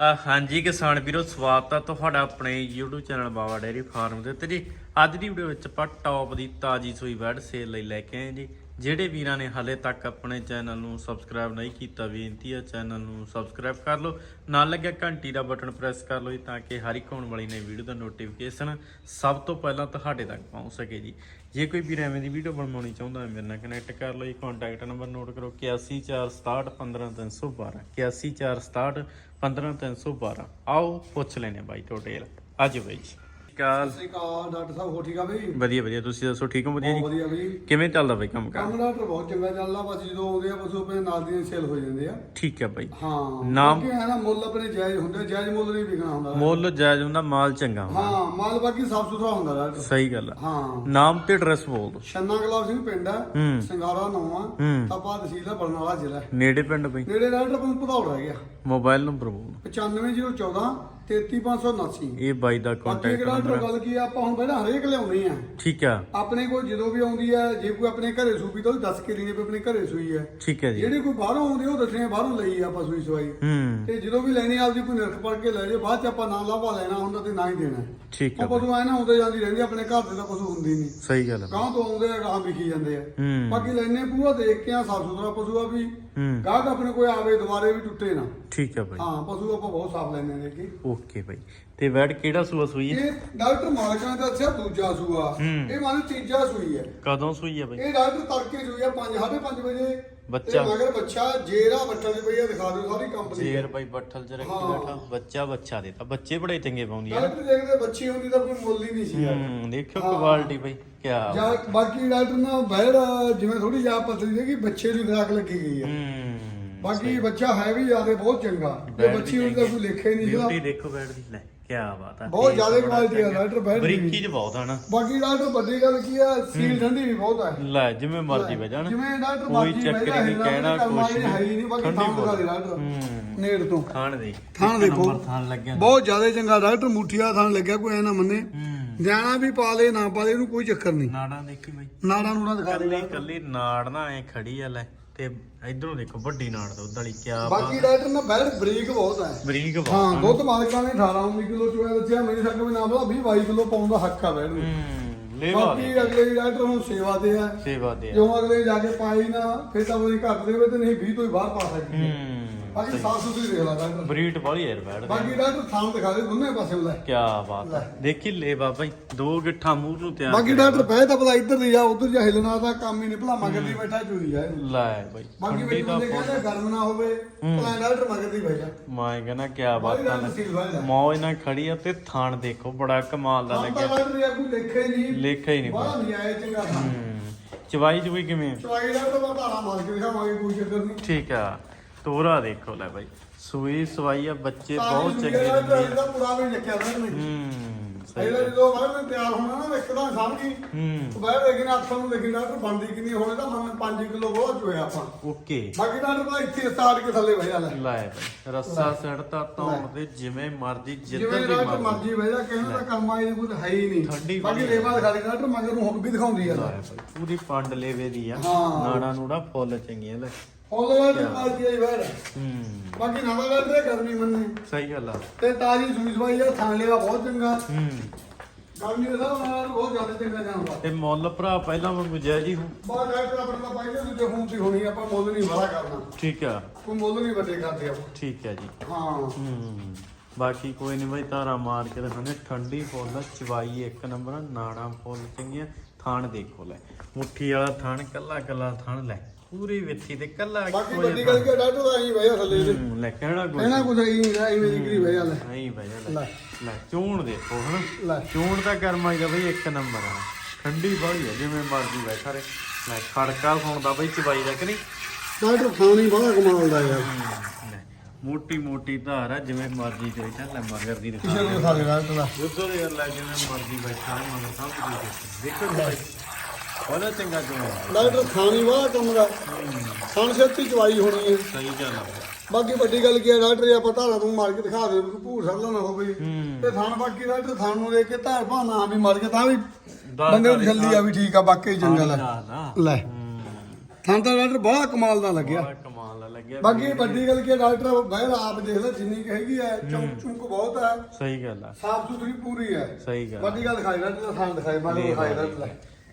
ਹਾਂਜੀ ਕਿਸਾਨ ਵੀਰੋ, ਸਵਾਗਤ ਆ ਤੁਹਾਡਾ ਆਪਣੇ YouTube channel Bawa dairy farm ਦੇ ਉੱਤੇ ਜੀ। ਅੱਜ ਦੀ ਵੀਡੀਓ ਵਿੱਚ ਆਪਾਂ ਟੌਪ ਦੀ ਤਾਜੀ ਸੂਈ ਬੈਡ ਸੇਲ ਲਈ ਲੈ ਕੇ ਆਏ ਜੀ। ਜਿਹੜੇ ਵੀਰਾਂ ਨੇ ਹਾਲੇ ਤੱਕ ਆਪਣੇ ਚੈਨਲ ਨੂੰ ਸਬਸਕ੍ਰਾਈਬ ਨਹੀਂ ਕੀਤਾ, ਬੇਨਤੀ ਹੈ ਚੈਨਲ ਨੂੰ ਸਬਸਕ੍ਰਾਈਬ ਕਰ ਲਓ। ਨਾਲ ਲੱਗਿਆ ਘੰਟੀ ਦਾ ਬਟਨ ਪ੍ਰੈਸ ਕਰ ਲਓ ਜੀ, ਤਾਂ ਕਿ ਹਰ ਇੱਕ ਆਉਣ ਵਾਲੀ ਨਵੀਂ ਵੀਡੀਓ ਦਾ ਨੋਟੀਫਿਕੇਸ਼ਨ ਸਭ ਤੋਂ ਪਹਿਲਾਂ ਤੁਹਾਡੇ ਤੱਕ ਪਹੁੰਚ ਸਕੇ ਜੀ। ਜੇ ਕੋਈ ਵੀਰ ਐਵੇਂ ਦੀ ਵੀਡੀਓ ਬਣਵਾਉਣੀ ਚਾਹੁੰਦਾ ਹੈ, ਮੇਰੇ ਨਾਲ ਕਨੈਕਟ ਕਰ ਲਓ ਜੀ। ਕੰਟੈਕਟ ਨੰਬਰ ਨੋਟ ਕਰੋ 8146615312 814661 15312 ਆਓ, ਪੁੱਛ ਲੈਨੇ ਬਾਈ ਟੋਟੇਲ ਅੱਜ ਬਾਈ ਜੀ। ਸ੍ਰੀ ਅਕਾਲ ਡਾਕਟਰ ਸਾਹਿਬ ਹੋ ਠੀਕ ਆ ਬਈ? ਵਧੀਆ ਵਧੀਆ ਤੁਸੀਂ ਦੱਸੋ ਠੀਕ ਹੋ ਵਧੀਆ ਬਹੁਤ ਜੀ ਵਧੀਆ ਬਈ। ਕਿਵੇਂ ਚੱਲਦਾ ਬਾਈ ਕੰਮ ਕਰ? ਕੰਮ ਡਾਕਟਰ ਬਹੁਤ ਚੰਗਾ ਚੱਲਦਾ ਬਸ ਜਦੋਂ ਆਉਂਦੇ ਆ ਪਸ਼ੂ ਆਪਣੇ ਨਾਲ ਦੀ ਸੇਲ ਹੋ ਜਾਂਦੇ ਆ ਠੀਕ ਹੈ ਬਾਈ। ਹਾਂ ਨਾਮ? ਬਾਕੀ ਹੈ ਨਾ ਮੁੱਲ ਆਪਣੇ ਜਾਇਜ਼ ਹੁੰਦੇ ਜਾਇਜ਼ ਮੁੱਲ ਨਹੀਂ ਵਿਕਣਾ ਹੁੰਦਾ। ਮੁੱਲ ਜਾਇਜ਼ ਹੁੰਦਾ ਮਾਲ ਚੰਗਾ ਹੁੰਦਾ। ਹਾਂ ਮਾਲ ਬਾਕੀ ਸਾਫ਼ ਸੁਥਰਾ ਹੁੰਦਾ ਡਾਕਟਰ ਸਹੀ ਗੱਲ ਆ। ਹਾਂ। ਨਾਮ ਤੇ ਐਡਰੈਸ ਬੋਲ ਦੋ ਛੰਨਾ ਗੁਲਾਬ ਸਿੰਘ ਪਿੰਡ ਆ ਹੂੰ। ਸਿੰਗਾਰਾ ਨਵਾਂ ਹੂੰ। ਤਪਾ ਤਹਿਸੀਲ ਦਾ ਬਰਨਾਲਾ ਜ਼ਿਲ੍ਹਾ। ਹੈ। ਨੇੜੇ ਪਿੰਡ ਬਾਈ। ਨੇੜੇ ਡਾਕਟਰ ਨੂੰ ਭਦੌੜ ਰਹਿ ਗਿਆ। ਮੋਬਾਈਲ ਨੰਬਰ ਬੋਲ 95014 33579 ਇਹ ਬਾਈ ਦਾ ਬਾਕੀ ਕੰਟੈਕਟ ਡਾਕਟਰ ਨੰਬਰ ਗੱਲ ਕੀ ਆ ਆਪਾਂ ਹੁਣ ਪਹਿਲਾਂ ਹਰੇਕ ਲਿਆਉਣੀ ਆ। ਠੀਕ ਆ। ਆਪਣੇ ਕੋਲ ਜਦੋਂ ਵੀ ਆਉਂਦੀ ਹੈ ਜੇ ਕੋਈ ਆਪਣੇ ਘਰੇ ਸੂਪੀ ਤਾਂ ਉਹ ਦੱਸ ਕੇ ਲਈ ਵੀ ਆਪਣੇ ਘਰੇ ਸੂਈ ਹੈ ਠੀਕ ਹੈ ਜੀ। ਜਿਹੜੀ ਕੋਈ ਬਾਹਰੋਂ ਆਉਂਦੀ ਉਹ ਦੱਸਣੇ ਬਾਹਰੋਂ ਲਈ ਆ ਆਪਾਂ ਸੂਈ ਸਵਾਈ। ਹੂੰ। ਤੇ ਜਦੋਂ ਵੀ ਲੈਣੀ ਆਪਦੀ ਕੋਈ ਨਿਰਖ ਪੜ ਕੇ ਲੈ ਜੇ ਬਾਅਦ ਚ ਆਪਾਂ ਨਾ ਲਾਭਾ ਲੈਣਾ ਹੁੰਦਾ ਤੇ ਨਾ ਹੀ ਦੇਣਾ। ਠੀਕ ਆ ਉਹ ਪਸ਼ੂ ਐ ਨਾ ਆਉਂਦੇ ਜਾਂਦੀ ਰਹਿੰਦੀ ਆਪਣੇ ਘਰ ਦੇ ਤਾਂ ਪਸ਼ੂ ਹੁੰਦੀ ਨਹੀਂ। ਸਹੀ ਗੱਲ ਆ ਗਾਂ ਤੋਂ ਆਉਂਦੇ ਆ ਗਾਂ ਵਿਖੀ ਜਾਂਦੇ ਆ। ਹੂੰ। ਬਾਕੀ ਲੈਣੇ ਪੂਰਾ ਦੇਖ ਕੇ ਆ ਸਾਫ਼ ਸੁਥਰਾ ਪਸ਼ੂ ਆ ਵੀ। ਹੂੰ। ਗਾਹਕ ਆਪਣੇ ਕੋਈ ਆਵੇ ਦੁਬਾਰੇ ਵੀ ਟੁੱਟੇ ਨਾ। ਠੀਕ ਆ ਬਾਈ। ਹਾਂ ਪਸ਼ੂ ਆਪਾਂ ਬਹੁਤ ਸਾਫ਼ ਲੈਣੇ ਨੇ ਕਿ ਓਕੇ ਬਾਈ। ਤੇ ਵੈਡ ਕਿਹੜਾ ਸੂਆ ਸੂਈ ਹੈ? ਇਹ ਡਾਕਟਰ ਮਾਲਕਾਂ ਦਾ ਅੱਛਾ ਦੂਜਾ ਸੂਆ। ਹੂੰ। ਇਹ ਮਾਨੂੰ ਤੀਜਾ ਸੂਈ ਹੈ। ਕਦੋਂ ਸੂਈ ਹੈ ਬਾਈ? ਇਹ ਡਾਕਟਰ ਤੜਕੇ ਸੂਈ ਆ 5 5:30 ਵਜੇ। ਬੱਚਾ। ਤੇ ਮਗਰ ਬੱਚਾ ਜੇਰਾ ਬੱਟਲ ਦੀ ਪਈ ਆ ਦਿਖਾ ਦਿਓ ਸਾਰੀ ਕੰਪਨੀ ਜੇਰ ਬਾਈ ਬੱਠਲ ਚ ਰੱਖੀ ਹਾਂ। ਬੈਠਾ। ਬੱਚਾ ਬੱਚਾ ਦੇਤਾ ਬੱਚੇ ਬੜੇ ਚੰਗੇ ਪਾਉਂਦੀ ਹੈ ਨਾ। ਡਾਕਟਰ ਦੇਖਦੇ ਬੱਚੀ ਹੁੰਦੀ ਤਾਂ ਕੋਈ ਮੁੱਲ ਹੀ ਨਹੀਂ ਸੀ ਯਾਰ। ਹੂੰ ਹਾਂ। ਕੁਆਲਿਟੀ ਬਾਈ ਕਿਆ ਜਾਂ ਬਾਕੀ ਡਾਕਟਰ ਨਾਲ ਬਹਿਰ ਜਿਵੇਂ ਥੋੜੀ ਜਿਹਾ ਪਤਲੀ ਹੈ ਕਿ ਬੱਚੇ ਦੀ ਖਰਾਕ ਲੱਗੀ ਗਈ ਆ ਹੂੰ। ਬਾਕੀ ਬੱਚਾ ਹੈ ਵੀ ਜ਼ਿਆਦਾ ਬਹੁਤ ਚੰਗਾ। ਜੇ ਬੱਚੀ ਹੁੰਦੀ ਤਾਂ ਕੋਈ ਲਿਖਿਆ ਹੀ ਨਹੀਂ ਸੀਗਾ ਬਿਊਟੀ ਦੇਖੋ ਬੈਡ ਦੀ। ਲੈ ਕਿਆ ਬਾਤ ਆ। ਬਹੁਤ ਜ਼ਿਆਦਾ quality ਆ। ਡਾਕਟਰ ਬੈਡ ਦੀ। ਬਰੀਕੀ ਚ ਬਹੁਤ ਆ ਨਾ। ਬਾਕੀ ਡਾਕਟਰ ਵੱਡੀ ਗੱਲ ਕੀ ਆ ਸੀਲ ਠੰਡੀ ਵੀ ਬਹੁਤ ਆ। ਲੈ ਜਿਵੇਂ ਮਰਜ਼ੀ ਬਹਿ ਜਾਣ। ਜਿਵੇਂ ਡਾਕਟਰ ਕੋਈ ਮਰਜ਼ੀ ਚੱਕਰ ਬਹਿ ਨਹੀਂ ਕਹਿਣਾ ਕੁਛ ਹੈ ਹੀ ਨਹੀਂ ਬਾਕੀ ਠੰਡੀ ਥਾਂ ਦਿਖਾ ਦੇ। ਡਾਕਟਰ ਹੂੰ। ਨੇੜ ਤੋਂ। ਥਾਣ ਦੇ। ਥਾਣ ਦੇਖੋ। ਥਾਣ ਲੱਗਿਆ ਬਹੁਤ ਜ਼ਿਆਦਾ ਚੰਗਾ ਡਾਕਟਰ ਮੁੱਠੀਆ ਥਾਂ ਲੱਗਿਆ ਕੋਈ ਐ ਨਾ ਮੰਨੇ। ਹੂੰ। ਜਾਣਾ ਵੀ ਪਾ ਲੇ ਨਾ ਪਾ ਲੇ ਇਹਨੂੰ ਕੋਈ ਚੱਕਰ ਨਹੀਂ। ਨਾੜਾਂ ਦੇਖੀ ਬਾਈ। ਨਾੜਾ ਨੂੜਾ ਦਿਖਾ ਦੇ ਕੱਲੀ ਕੱਲੀ ਨਾੜ ਨਾ ਐ ਖੜੀ ਆ ਲੈ। ਤੇ ਇਧਰੋਂ ਦੇਖੋ ਵੱਡੀ ਨਾੜ ਦੁੱਧ ਵਾਲੀ ਕਿਆ ਬਾਕੀ ਬਾਤ ਡਾਕਟਰ ਨਾ ਬੈਡ ਬਰੀਕ ਬਹੁਤ ਹੈ। ਬਰੀਕ ਹਾਂ ਬਹੁਤ ਦੁੱਧ ਮਾਲਕਾਂ ਨੇ 18 19 ਕਿਲੋ ਚੋਇਆ ਦੱਸਿਆ ਮੇਰੇ ਸਾਡੇ ਵੀ ਨਾ ਬਲਾ 20 22 ਕਿਲੋ ਪਾਉਣ ਦਾ ਹੱਕ ਆ ਬੈਡ ਨੂੰ। ਹੂੰ ਲੇਵਾ ਬਾਕੀ ਅਗਲੇ ਡਾਕਟਰ ਹੁਣ ਸੇਵਾ ਤੇ ਆ ਸੇਵਾ ਦੇ ਆ। ਜੋ ਅਗਲੇ ਜਾ ਕੇ ਪਾਈ ਨਾ ਫਿਰ ਤਾਂ ਉਹਦੀ ਘੱਟ ਦੇਵੇ ਤੇ ਨਹੀਂ 20 ਤੋਂ ਹੀ ਬਾਹਰ ਪਾ ਸਕਦੀ ਹੈ। ਬਾਕੀ ਸਾਫ਼ ਸੁਥਰੀ ਦੇਖ ਲਾ ਡਾਕਟਰ। ਬਰੀਡ ਵਾਲੀ ਯਾਰ ਬੈਠ ਬਾਕੀ ਡਾਕਟਰ ਥਾਂ ਦਿਖਾ ਦੇ ਦੋਨੇ ਪਾਸੇ ਲੈ। ਕਿਆ ਬਾਤ ਹੈ। ਦੇਖੀ ਲੈ ਬਾਬਾ ਜੀ ਦੋ ਗਿੱਠਾਂ ਮੂੰਹ ਨੂੰ ਤਿਆਰ ਬਾਕੀ। ਡਾਕਟਰ ਪਏ ਤਾਂ ਪਤਾ ਇੱਧਰ ਦੀ ਜਾ ਉੱਧਰ ਜਾ ਹਿਲਣਾ ਦਾ ਕੰਮ ਹੀ ਨਹੀਂ ਭਲਾ ਮਗਰ ਦੀ ਬੈਠਾ ਚੂਰੀ ਜਾ ਇਹਨੂੰ। ਲੈ ਬਾਈ ਬਾਕੀ ਦਾ ਬੰਦੇ ਕਹਿੰਦੇ ਗਰਮ ਨਾ ਹੋਵੇ ਭਲਾ ਡਾਕਟਰ ਮਗਰ ਦੀ ਬੈਠਾ। ਮੈਂ ਕਹਿੰਦਾ ਕਿਆ ਬਾਤ ਵਾਲਾ ਮੌਜ ਨਾਲ ਖੜੀ ਆ ਤੇ ਥਾਣ ਦੇਖੋ ਬੜਾ ਕਮਾਲ ਦਾ ਤਾਂ ਲੱਗਿਆ। ਲੇਖੇ ਹੀ ਨਹੀਂ। ਲੇਖਾ ਹੀ ਨਹੀਂ ਬਾਹਰ ਨਹੀਂ ਆਏ ਚੰਗਾ ਥਾਂ। ਚਵਾਈ ਚੁਈ ਕਿਵੇਂ? ਚਵਾਈ ਦਾ ਤਾਂ ਮੈਂ ਧਾਰਾ ਮਾਰ ਕੇ ਦਿਖਾਵਾਂਗੇ ਕੋਈ ਚੱਕਰ ਨਹੀਂ। ਠੀਕ ਆ। ਤੋਰਾ ਦੇਖੋ ਲੈ ਬਾਈ। ਸੂਈ ਸਵਾਈ ਆ ਬੱਚੇ ਬਹੁਤ ਚੰਗੇ ਇਹਦਾ ਪੂਰਾ ਵੀ ਨਾ। ਹੂੰ ਸਹੀ ਇਹਦਾ ਜਦੋਂ ਬਾਹਰ ਨੂੰ ਤਿਆਰ ਹੋਣਾ ਨਾ ਇੱਕਦਮ ਸਮਝ ਗਈ। ਹੂੰ। ਬਾਹਰ ਦੇਖੀ ਨਾ ਅੱਖਾਂ ਨੂੰ ਦੇਖੀ ਡਾਕਟਰ ਬੰਦੀ ਕਿੰਨੀ ਹੋਣੇ ਤਾਂ ਮਨ 5 ਕਿਲੋ ਬਹੁਤ ਚੋਇਆ ਆਪਾਂ। ਓਕੇ। ਬਾਕੀ ਡਾਕਟਰ ਤਾਂ ਇੱਥੇ ਸਟਾਰਟ ਕੇ ਥੱਲੇ ਵਜਾ ਲੈ। ਲੈ ਬਾਈ ਰੱਸਾ ਸੜਤਾ ਧੌਣ ਤੇ ਜਿਵੇਂ ਮਰਜ਼ੀ ਜਿਵੇਂ ਜਿੱਧਰ ਦੀ ਡਾਕਟਰ ਮਰਜ਼ੀ। ਮਰਜ਼ੀ ਵਜਾ ਕਹਿੰਦਾ ਤਾਂ ਕਰਮਾ ਇਹ ਕੁਝ ਹੈ ਹੀ ਠੰਡੀ ਨਹੀਂ ਬਾਕੀ ਬੜੀ ਲੇਵਾ ਦਿਖਾ ਦੇ ਡਾਕਟਰ ਮਗਰ ਨੂੰ ਵੀ ਦਿਖਾਉਂਦੀ ਆ। ਲੈ ਬਾਈ ਪੂਰੀ ਪੰਡ ਲੇਵੇ ਦੀ ਆ। ਹਾਂ। ਨਾੜਾ ਨੂੜਾ ਫੁੱਲ ਚੰਗੀਆਂ ਲੈ। ਫੁੱਲ ਡਾਕਟਰ ਮਾਰਦੀ ਆਈ ਬਾਹਰ। ਹੂੰ। ਬਾਕੀ ਨਵਾਂ ਡਾਕਟਰ ਇਹ ਗਰਮੀ ਮੰਨੇ। ਸਹੀ ਗੱਲ ਆ। ਤੇ ਤਾਜੀ ਸੂਈ ਸਵਾਈ ਆ ਥਾਂ ਲੇਵਾ ਬਹੁਤ ਚੰਗਾ। ਹੂੰ। ਗਰਮੀ ਦਾ ਨਾਲ ਬਹੁਤ ਜ਼ਿਆਦਾ ਚੰਗਾ ਜਾਂਦਾ ਤੇ ਮੁੱਲ ਭਰਾ ਪਹਿਲਾਂ ਵਾਂਗੂ ਜੈ ਜੀ ਹੂੰ ਬਾਹਰ ਡਾਕਟਰ ਆਪਣਾ ਤਾਂ ਪਹਿਲੇ ਦੂਜੇ ਫੋਨ ਤੇ ਹੋਣੀ ਆਪਾਂ ਮੁੱਲ ਨਹੀਂ ਵਾਲਾ ਕਰਨਾ। ਠੀਕ ਆ। ਕੋਈ ਮੁੱਲ ਨਹੀਂ ਵੱਡੇ ਕਰਦੇ ਆਪਾਂ। ਠੀਕ ਹੈ ਜੀ। ਹਾਂ। ਹੂੰ। ਬਾਕੀ ਕੋਈ ਨਹੀਂ ਬਾਈ ਧਾਰਾ ਮਾਰ ਕੇ ਦਿਖਾਣੇ ਠੰਡੀ ਫੁੱਲ ਚਵਾਈ ਇੱਕ ਨੰਬਰ ਨਾੜਾਂ ਫੁੱਲ ਚੰਗੀਆਂ। ਥਾਣ ਦੇਖੋ ਲੈ। ਮੁੱਠੀ ਵਾਲਾ ਥਾਣ ਕੱਲਾ ਕੱਲਾ ਥਾਣ ਲੈ। ਪੂਰੀ ਵਿੱਥੀ ਤੇ ਕੱਲਾ ਬਾਕੀ ਵੱਡੀ ਗੱਲ ਕਿ ਡਾਕਟਰ ਦਾ ਹੀ ਵਜਾ ਥੱਲੇ ਦੇ ਲੈ ਕਹਿਣਾ ਕੋਈ ਇਹਨਾਂ ਹੀ ਨਹੀਂ ਰਿਹਾ ਇਵੇਂ ਕਰੀ ਵਜਾ ਲੈ। ਨਹੀਂ ਬਈ ਲੈ। ਲੈ। ਲੈ ਚੂਣ ਦੇਖੋ ਹਣ ਲੈ। ਚੂਣ ਦਾ ਕਰਮਾਈ ਦਾ ਬਈ ਇੱਕ ਨੰਬਰ ਆ। ਠੰਡੀ ਬਾਹਲੀ ਆ ਜਿਵੇਂ ਮਰਜ਼ੀ ਬੈਠਾ ਰੇ ਲੈ ਖੜਕਾ ਸੁਣਦਾ ਬਈ ਚਵਾਈ ਦਾ ਕਿ ਨਹੀਂ? ਡਾਕਟਰ ਖਾਣੀ ਬੜਾ ਕਮਾਲ ਦਾ ਯਾਰ। ਲੈ, ਮੋਟੀ ਮੋਟੀ ਧਾਰ ਆ ਜਿਵੇਂ ਮਰਜ਼ੀ ਬੈਠਾ ਲੈ ਮਗਰ ਦੀ ਦਿਖਾ ਕਿਸੇ ਨੂੰ ਖਾ ਦੇ ਡਾਕਟਰ ਦਾ। ਉਧਰ ਯਾਰ ਲੈ ਜਿਵੇਂ ਮਰਜ਼ੀ ਬੈਠਾ ਮਗਰ ਸਭ ਕੁਝ ਦੇਖੋ। ਬਾਈ ਬੜਾ ਚੰਗਾ ਡਾਕਟਰ ਖਾਣੀ ਬੜਾ ਕੰਮ ਦਾ। ਖਾਣ ਛੇਤੀ ਚਵਾਈ ਹੋਣੀ ਹੈ। ਸਹੀ ਗੱਲ ਆ। ਬਾਕੀ ਵੱਡੀ ਗੱਲ ਕੀ ਹੈ ਡਾਕਟਰ ਇਹ ਪਤਾ ਲਾ ਤੂੰ ਮਾਰ ਕੇ ਦਿਖਾ ਦੇ ਕੋਈ ਭੂਰ ਸੜਦਾ ਨਾ ਹੋਵੇ। ਤੇ ਥਾਣ ਬਾਕੀ ਡਾਕਟਰ ਥਾਣ ਨੂੰ ਦੇਖ ਕੇ ਧਾਰ ਭਾਣਾ ਵੀ ਮਰ ਕੇ ਤਾਂ ਵੀ ਬੰਦੇ ਨੂੰ ਵਾਲੀ ਜਲਦੀ ਆ ਵੀ ਠੀਕ ਆ ਬਾਕੀ ਚੰਗਾ ਲੈ ਨਾ ਨਾ। ਲੈ। ਥਾਂ ਦਾ ਡਾਕਟਰ ਬੜਾ ਕਮਾਲ ਦਾ ਲੱਗਿਆ। ਬੜਾ ਕਮਾਲ ਆ ਲੱਗਿਆ। ਬਾਕੀ ਵੱਡੀ ਗੱਲ ਕੀ ਹੈ, ਡਾਕਟਰ ਬਹਿਰ ਆਪ ਦੇਖ ਲੈ ਜਿੰਨੀ ਕੁ ਹੈਗੀ ਹੈ ਚੌਂਕ ਚੁੰਕ ਬਹੁਤ ਹੈ। ਸਹੀ ਗੱਲ ਆ। ਸਾਫ਼ ਸੁਥਰੀ ਪੂਰੀ ਹੈ। ਸਹੀ ਗੱਲ ਵੱਡੀ ਗੱਲ ਦਿਖਾਈ ਡਾਕਟਰ ਦਾ ਥਾਂ ਦਿਖਾਈ ਕਿਹਾ ਦਿਖਾਈ ਡਾਕਟਰ ਦਾ।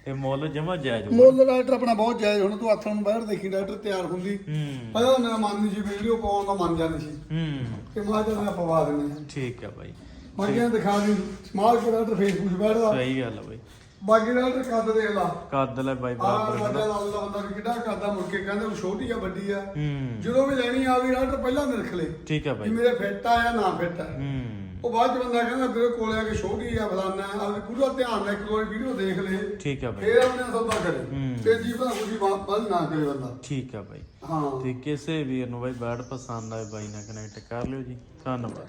ਇਹ ਮੁੱਲ ਜਮਾ ਜਾਇਜ਼ ਹੋਊ। ਮੁੱਲ ਡਾਕਟਰ ਆਪਣਾ ਬਹੁਤ ਜਾਇਜ਼ ਹੁਣ ਤੂੰ ਨੂੰ ਬਾਹਰ ਦੇਖੀ ਡਾਕਟਰ ਤਿਆਰ ਹੁੰਦੀ। ਹੂੰ। ਪਹਿਲਾਂ ਮੇਰਾ ਮਨ ਨਹੀਂ ਸੀ ਵੀਡੀਓ ਪਾਉਣ ਦਾ ਮਨ ਜਾਂਦੀ ਸੀ। ਹੂੰ। ਕਿ ਮੈਂ ਤਾਂ ਮੈਂ ਪਵਾ ਦਿੰਦੇ ਹਾਂ ਠੀਕ ਆ ਬਾਈ। ਬਾਕੀਆਂ ਦਿਖਾ ਦੀ ਸਮਾਲ ਕੇ ਡਾਕਟਰ ਫੇਸਬੁੱਕ ਬੈਠਦਾ ਸਹੀ ਗੱਲ ਆ ਬਾਈ। ਬਾਕੀ ਡਾਕਟਰ ਕੱਦ ਦੇਖ ਲਾ। ਕੱਦ ਲੈ ਬਾਈ ਆਹ ਬਰਾਬਰ ਵੱਡਾ ਲਾਉਂਦਾ ਬੰਦਾ ਵੀ ਕਿੱਡਾ ਕਰਦਾ ਮੁੜ ਕੇ ਕਹਿੰਦਾ ਉਹ ਛੋਟੀ ਆ ਵੱਡੀ ਆ। ਹੂੰ। ਜਦੋਂ ਵੀ ਲੈਣੀ ਆ ਵੀ ਡਾਕਟਰ ਪਹਿਲਾਂ ਨਿਰਖ ਲੈ। ਠੀਕ ਆ ਕਿ ਬਾਈ ਮੇਰੇ ਫਿੱਟ ਆ ਜਾਂ ਨਾ ਫਿੱਟ ਆ। ਹੂੰ। ਉਹ ਬਾਅਦ ਚ ਬੰਦਾ ਕਹਿੰਦਾ ਤੇਰੇ ਕੋਲੇ ਆ ਕੇ ਛੋਟੀ ਆ ਫਲਾਨਾ ਆ ਵੀ ਪੂਰਾ ਧਿਆਨ ਨਾਲ ਇੱਕ ਵਾਰ ਵੀਡੀਓ ਦੇਖ ਲੈ। ਠੀਕ ਆ ਬਾਈ। ਫੇਰ ਆਪਣੇ ਸੌਦਾ ਕਰੇ। ਹੂੰ। ਤੇ ਜੀਵਨ ਖੁਸ਼ੀ ਬਾਤ ਨਾ ਕਰੇ ਬੰਦਾ। ਠੀਕ ਆ ਬਾਈ। ਹਾਂ। ਤੇ ਕਿਸੇ ਵੀਰ ਨੂੰ ਬਾਈ ਬੈਡ ਪਸੰਦ ਆਏ ਬਾਈ ਨਾਲ ਕਨੈਕਟ ਕਰ ਲਿਓ ਜੀ। ਧੰਨਵਾਦ।